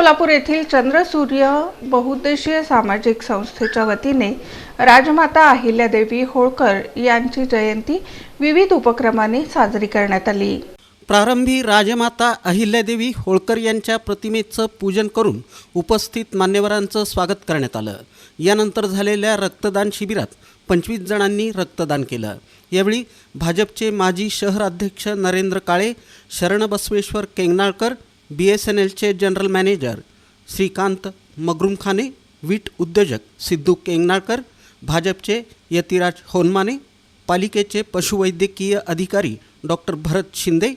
सोलापूर येथील चंद्रसूर्य बहुउद्देशीय सामाजिक संस्थेच्या वतीने राजमाता अहिल्यादेवी होळकर यांची जयंती विविध उपक्रमाने साजरी करण्यात आली. प्रारंभी राजमाता अहिल्यादेवी होळकर यांच्या प्रतिमेचं पूजन करून उपस्थित मान्यवरांचं स्वागत करण्यात आलं. यानंतर झालेल्या रक्तदान शिबिरात पंचवीस जणांनी रक्तदान केलं. यावेळी भाजपचे माजी शहर अध्यक्ष Narendra Kale Sharan Basaveshwar Kenganalkar B S N एलचे जनरल मॅनेजर श्रीकांत मगरुमखाने वीट उद्योजक सिद्धू केंगनाळकर भाजपचे यतिराज होनमाने पालिकेचे पशुवैद्यकीय अधिकारी डॉक्टर भरत शिंदे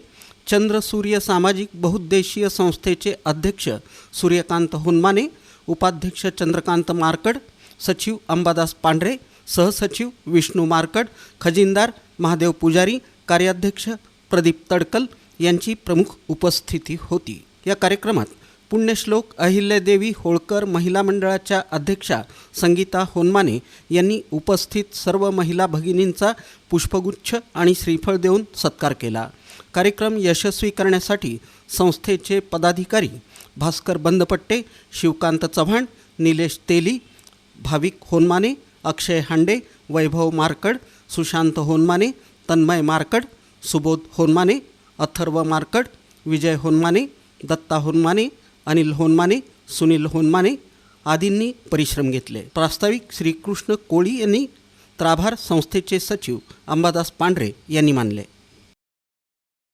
चंद्रसूर्य सामाजिक बहुउद्देशीय संस्थेचे अध्यक्ष सूर्यकांत होनमाने उपाध्यक्ष चंद्रकांत मारकड सचिव अंबादास पांढरे सहसचिव विष्णू मारकड खजिनदार महादेव पुजारी कार्याध्यक्ष प्रदीप तडकल यांची प्रमुख उपस्थिती होती. या कार्यक्रमात पुण्यश्लोक अहिल्यादेवी होळकर महिला मंडळाच्या अध्यक्षा संगीता होनमाने यांनी उपस्थित सर्व महिला भगिनींचा पुष्पगुच्छ आणि श्रीफळ देऊन सत्कार केला. कार्यक्रम यशस्वी करण्यासाठी संस्थेचे पदाधिकारी भास्कर बंदपट्टे शिवकांत चव्हाण निलेश तेली भाविक होनमाने अक्षय हांडे वैभव मारकड सुशांत होनमाने तन्मय मारकड सुबोध होनमाने अथर्व मार्कट विजय होनमाने दत्ता होनमाने अनिल होनमाने सुनील होनमाने आदींनी परिश्रम घेतले. प्रास्ताविक श्रीकृष्ण कोळी यांनी त्राभार संस्थेचे सचिव अंबादास पांढरे यांनी मानले.